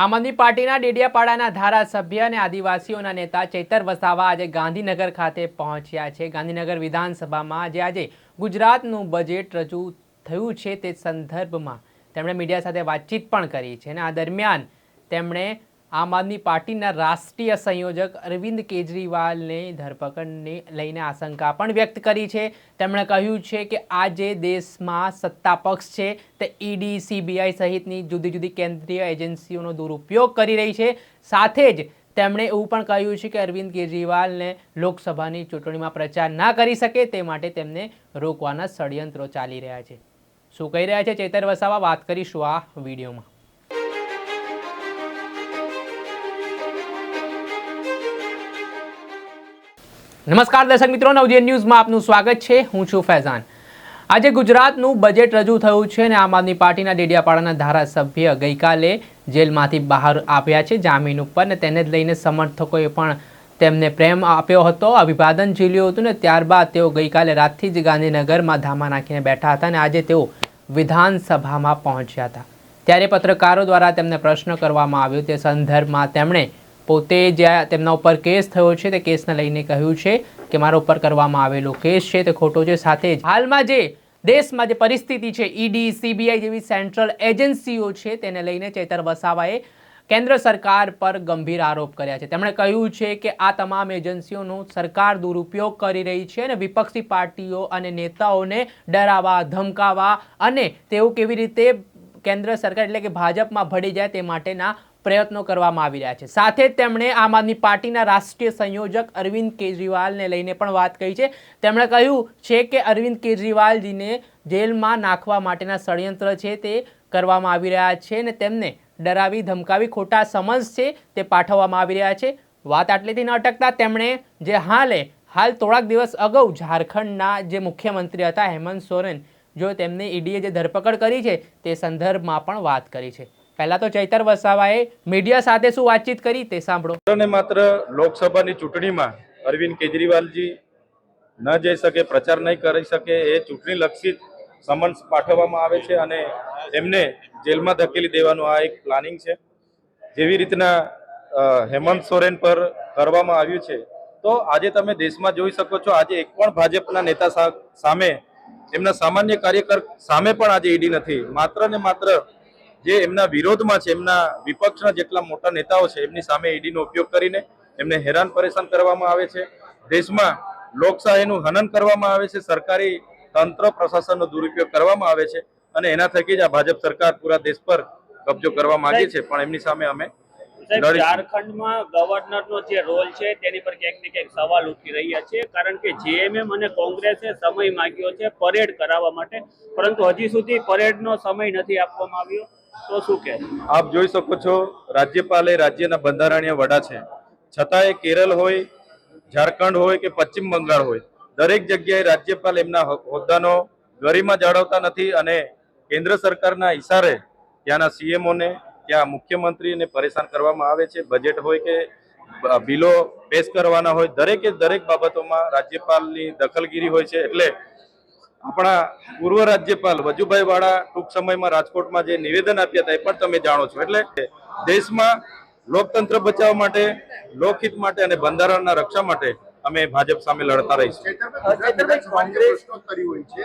આમ આદમી પાર્ટીના ડેડિયાપાડાના ધારાસભ્ય અને આદિવાસીઓના નેતા ચૈતર વસાવા આજે ગાંધીનગર ખાતે પહોંચ્યા છે. ગાંધીનગર વિધાનસભામાં જે આજે ગુજરાતનું બજેટ રજૂ થયું છે તે સંદર્ભમાં તેમણે મીડિયા સાથે વાતચીત પણ કરી છે અને આ દરમિયાન તેમણે આમ આદમી પાર્ટીના રાષ્ટ્રીય સંયોજક અરવિંદ કેજરીવાલને ધરપકડને લઈને આશંકા પણ વ્યક્ત કરી છે. તેમણે કહ્યું છે કે આજે દેશમાં સત્તા પક્ષ છે, તે ઈડી, સીબીઆઈ સહિતની જુદી જુદી કેન્દ્રીય એજન્સીઓનો દુરુપયોગ કરી રહી છે. સાથે જ તેમણે એવું પણ કહ્યું છે કે અરવિંદ કેજરીવાલને લોકસભાની ચૂંટણીમાં પ્રચાર ના કરી શકે, તે માટે તેમને રોકવાના ષડયંત્રો ચાલી રહ્યા છે. શું કહી રહ્યા છે ચેતર વસાવા? વાત કરીશું આ વિડીયોમાં. નમસ્કાર દર્શક મિત્રો નવજીએન ન્યૂઝમાં આપનું સ્વાગત છે. હું છું ફૈઝાન. આજે ગુજરાતનું બજેટ રજૂ થયું છે અને આમ આદમી પાર્ટીના ડેડિયાપાડાના ધારાસભ્ય ગઈકાલે જેલમાંથી બહાર આવ્યા છે જામીન ઉપર ને તેને જ લઈને સમર્થકોએ પણ તેમને પ્રેમ આપ્યો હતો, અભિવાદન ઝીલ્યું હતું ને ત્યારબાદ તેઓ ગઈકાલે રાતથી જ ગાંધીનગરમાં ધામા નાખીને બેઠા હતા અને આજે તેઓ વિધાનસભામાં પહોંચ્યા હતા. ત્યારે પત્રકારો દ્વારા તેમને પ્રશ્ન કરવામાં આવ્યો. તે સંદર્ભમાં તેમણે પોતે જ્યાં તેમના ઉપર કેસ થયો છે તે કેસને લઈને કહ્યું છે કે મારા ઉપર કરવામાં આવેલો કેસ છે તે ખોટો છે. સાથે જ હાલમાં જે દેશમાં જે પરિસ્થિતિ છે, ઈડી, સીબીઆઈ જેવી સેન્ટ્રલ એજન્સીઓ છે તેને લઈને ચેતર વસાવાએ કેન્દ્ર સરકાર પર ગંભીર આરોપ કર્યા છે. તેમણે કહ્યું છે કે આ તમામ એજન્સીઓનો સરકાર દુરુપયોગ કરી રહી છે અને વિપક્ષી પાર્ટીઓ અને નેતાઓને ડરાવા ધમકાવા અને તેઓ કેવી રીતે કેન્દ્ર સરકાર એટલે કે ભાજપમાં ભળી જાય તે માટેના પ્રયત્નો કરવામાં આવી રહ્યા છે. સાથે તેમણે આમ આદમી પાર્ટીના રાષ્ટ્રીય સંયોજક અરવિંદ કેજરીવાલને લઈને પણ વાત કહી છે. તેમણે કહ્યું છે કે અરવિંદ કેજરીવાલજીને જેલમાં નાખવા માટેના ષડયંત્ર છે તે કરવામાં આવી રહ્યા છે અને તેમને ડરાવી ધમકાવી ખોટા સમન્સ છે તે પાઠવવામાં આવી રહ્યા છે. વાત આટલેથી ન અટકતા તેમણે જે હાલે, હાલ થોડાક દિવસ અગાઉ ઝારખંડના જે મુખ્યમંત્રી હતા હેમંત સોરેન, જો તેમને ઈડીએ જે ધરપકડ કરી છે તે સંદર્ભમાં પણ વાત કરી છે. પહેલા તો ચૈતર વસાવાએ મીડિયા સાથે શું વાતચીત કરી તે સાંભળો. અને માત્ર લોકસભાની ચૂંટણીમાં અરવિંદ કેજરીવાલજી ન જઈ શકે, પ્રચાર નહીં કરી શકે, એ ચૂંટણી લક્ષિત સમન્સ પાઠવવામાં આવે છે અને એમને જેલમાં ધકેલી દેવાનું આ એક પ્લાનિંગ છે. જેવી રીતના હેમંત સોરેન પર કરવામાં આવ્યું છે. તો આજે તમે દેશમાં જોઈ શકો છો, આજે એક પણ ભાજપના નેતા સામે, એમના સામાન્ય કાર્યકર સામે પણ આજે ઈડી નથી. માત્ર ને માત્ર જે એમના વિરોધમાં છે એમના વિપક્ષના જેટલા મોટા નેતાઓ છે એમની સામે ઈડીનો ઉપયોગ કરીને એમને હેરાન પરેશાન કરવામાં આવે છે દેશમાં લોકશાહીનું હનન કરવામાં આવે છે સરકારી તંત્ર પ્રશાસનનો દુરુપયોગ કરવામાં આવે છે અને એના થકી જ આ ભાજપ સરકાર પૂરા દેશ પર કબજો કરવા માંગે છે પણ એમની સામે અમે. ઝારખંડમાં ગવર્નરનો જે રોલ છે તેની પર ક્યાંક ને ક્યાંક સવાલ ઉઠી રહ્યા છે કારણ કે જેએમએમ અને કોંગ્રેસે સમય માંગ્યો છે પરેડ કરાવવા માટે પરંતુ હજી સુધી પરેડનો સમય નથી આપવામાં આવ્યો તો શું કે આપ જોઈ શકો છો, રાજ્યપાલ એ રાજ્યના બંધારણીય વડા છે. છતાંય કેરળ હોય, ઝારખંડ હોય કે પશ્ચિમ બંગાળ હોય, દરેક જગ્યાએ રાજ્યપાલ એમના હોદ્દાનો ગરિમા જાળવતા નથી અને કેન્દ્ર સરકારના ઇશારે ત્યાંના સીએમઓને ત્યાં મુખ્યમંત્રીને પરેશાન કરવામાં આવે છે. બજેટ હોય કે બિલો પેશ કરવાના હોય, દરેકે દરેક બાબતોમાં રાજ્યપાલની દખલગીરી હોય છે. એટલે આપણા પૂર્વ રાજ્યપાલ વજુભાઈ વાળા ટૂંક સમયમાં રાજકોટમાં જે નિવેદન આપ્યા હતા એ પણ તમે જાણો છો. એટલે દેશમાં લોકતંત્ર બચાવવા માટે લોકહિત માટે અને બંધારણના રક્ષા માટે અમે ભાજપ સામે લડતા રહીશું. ચેતરભાઈ કોંગ્રેસ પ્રશ્નો કરી હોય છે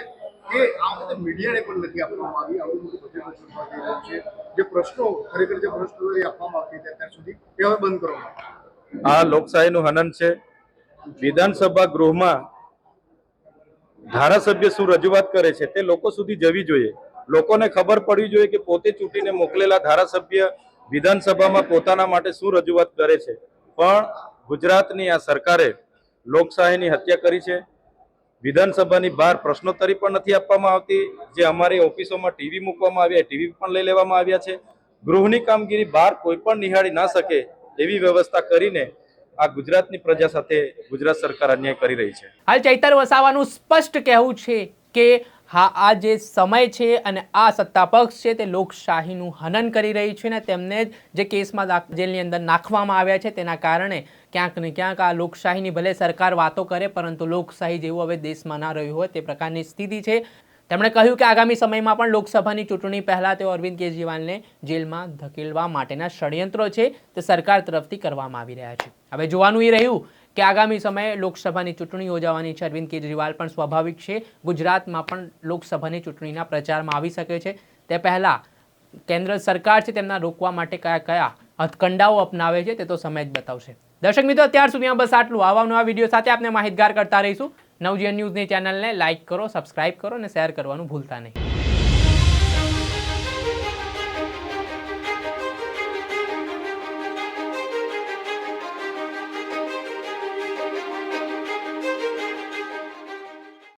કે આ વખતે મીડિયાને પણ નથી આપવામાં આવી આવું મોટું બજેટ રચવામાં આવી છે. જે પ્રશ્નો ખરેખર જે પ્રશ્નો એ આપવામાં આવતી હતા અત્યાર સુધી એ હવે બંધ કરવામાં આ લોકશાહીનું હનન છે. વિધાનસભા ગૃહમાં ધારાસભ્ય શું રજૂઆત કરે છે તે લોકો સુધી જવી જોઈએ. લોકોને ખબર પડવી જોઈએ કે પોતે ચૂંટીને મોકલેલા ધારાસભ્ય વિધાનસભામાં પોતાના માટે શું રજૂઆત કરે છે. પણ ગુજરાતની આ સરકારે લોકશાહીની હત્યા કરી છે. વિધાનસભાની બહાર પ્રશ્નોત્તરી પણ નથી આપવામાં આવતી. જે અમારી ઓફિસોમાં ટીવી મૂકવામાં આવ્યા ટીવી પણ લઈ લેવામાં આવ્યા છે. ગૃહની કામગીરી બહાર કોઈ પણ નિહાળી ના શકે એવી વ્યવસ્થા કરીને આ ગુજરાતની પ્રજા સાથે ગુજરાત સરકાર અન્યાય કરી રહી છે. હાલ ચૈતર વસાવાનું સ્પષ્ટ કહેવું છે કે હા, આ જે સમય છે અને આ સત્તા પક્ષ છે તે લોકશાહીનું હનન કરી રહી છે ને તેમને જે કેસમાં જેલની અંદર નાખવામાં આવ્યા છે તેના કારણે ક્યાંક ને ક્યાંક આ લોકશાહીની ભલે સરકાર વાતો કરે પરંતુ લોકશાહી જેવું હવે દેશમાં ના રહ્યું હોય તે પ્રકારની સ્થિતિ છે. તેમણે કહ્યું કે આગામી સમયમાં પણ લોકસભાની ચૂંટણી પહેલાં તેઓ અરવિંદ કેજરીવાલને જેલમાં ધકેલવા માટેના ષડયંત્રો છે તે સરકાર તરફથી કરવામાં આવી રહ્યા છે. હવે જોવાનું એ રહ્યું કે આગામી સમયે લોકસભાની ચૂંટણી યોજાવાની છે. અરવિંદ કેજરીવાલ પણ સ્વાભાવિક છે. ગુજરાતમાં પણ લોકસભાની ચૂંટણીના પ્રચારમાં આવી શકે છે. તે પહેલાં કેન્દ્ર સરકાર છે તેમના રોકવા માટે કયા કયા હથકંડાઓ અપનાવે છે તે તો સમય જ બતાવશે. દર્શક મિત્રો, અત્યાર સુધીમાં બસ આટલું. આવા નવા વીડિયો સાથે આપણે માહિતગાર કરતા રહીશું. નવજીવન ન્યૂઝની ચેનલને લાઇક કરો સબસ્ક્રાઇબ કરો અને શેર કરવાનું ભૂલતા નહીં.